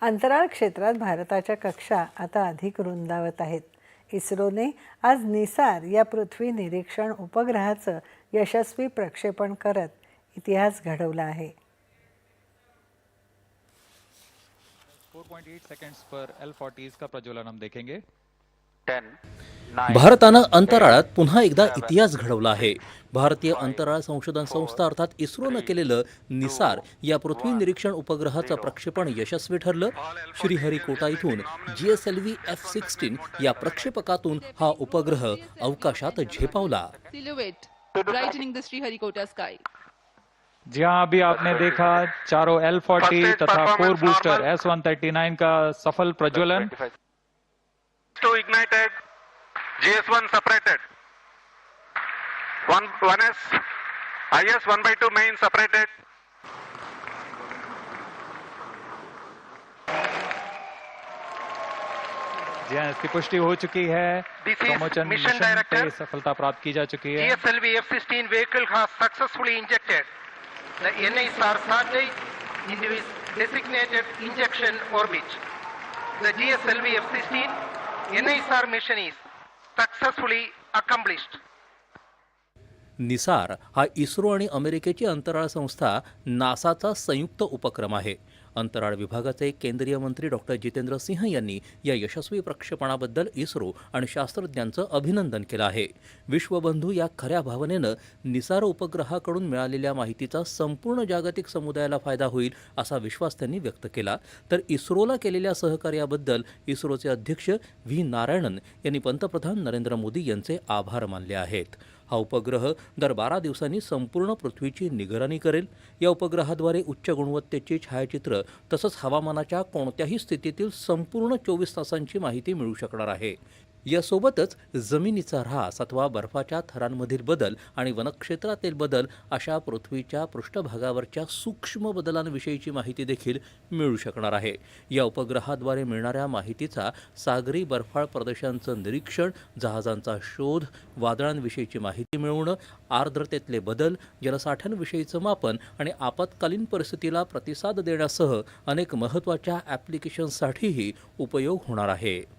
अंतराळ क्षेत्रात भारताच्या कक्षा आता अधिक रुंदावत आहेत. इस्रोने आज निसार या पृथ्वी निरीक्षण उपग्रहाचं यशस्वी प्रक्षेपण करत इतिहास घडवला आहे. फोर पॉइंट एट सेकेंड्स पर L40 का प्रज्वलन हम देखेंगे. भारतानं अंतराळात पुन्हा एकदा इतिहास घडवला आहे भारतीय अंतराळ संशोधन संस्था अर्थात इस्रोनं केलेलं निसार या पृथ्वी निरीक्षण उपग्रहाचं प्रक्षेपण यशस्वी ठरलं श्रीहरिकोटा इथून G S L V F sixteen या प्रक्षेपकातून हा उपग्रह अवकाशात झेपावला. जी हाँ अभी आपने देखा चारों L40 First तथा कोर बूस्टर normal. S139 का सफल प्रज्वलन 25. two ignited gs1 separated. One one s is 1 by 2 main separated. जी हाँ इसकी पुष्टि हो चुकी है। मिशन, मिशन डायरेक्टर सफलता प्राप्त की जा चुकी है। GSLV F sixteen vehicle successfully injected designated injection और beach the GSLV F sixteen NISR mission is successfully accomplished. NISAR हा इस्रो आणि अमेरिकेची अंतराळ संस्था नासाचा संयुक्त उपक्रम आहे. अंतराळ विभागाचे केंद्रीय मंत्री डॉक्टर जितेंद्र सिंह यांनी या यशस्वी प्रक्षेपणाबद्दल इस्रो आणि शास्त्रज्ञांचं अभिनंदन केलं आहे. विश्वबंधू या खऱ्या भावनेनं निसार उपग्रहाकडून मिळालेल्या माहितीचा संपूर्ण जागतिक समुदायाला फायदा होईल असा विश्वास त्यांनी व्यक्त केला. तर इस्रोला केलेल्या सहकार्याबद्दल इस्रोचे अध्यक्ष व्ही. नारायणन यांनी पंतप्रधान नरेंद्र मोदी यांचे आभार मानले आहेत. हा उपग्रह दर बारा दिवसांनी संपूर्ण पृथ्वीची निगराणी करेल. या उपग्रहाद्वारे उच्च गुणवत्तेची छायाचित्र तसंच हवामानाच्या कोणत्याही स्थितीतील संपूर्ण चोवीस तासांची माहिती मिळू शकणार आहे. यासोबतच जमिनीचा ऱ्हास अथवा बर्फाच्या थरांमधील बदल आणि वनक्षेत्रातील बदल अशा पृथ्वीच्या पृष्ठभागावरच्या सूक्ष्म बदलांविषयीची माहिती देखील मिळू शकणार आहे. या उपग्रहाद्वारे मिळणाऱ्या माहितीचा सागरी बर्फाळ प्रदेशांचं निरीक्षण जहाजांचा शोध वादळांविषयीची माहिती मिळवणं आर्द्रतेतले बदल जलसाठ्यांविषयीचं मापन आणि आपत्कालीन परिस्थितीला प्रतिसाद देण्यासह अनेक महत्त्वाच्या ॲप्लिकेशन्ससाठीही उपयोग होणार आहे.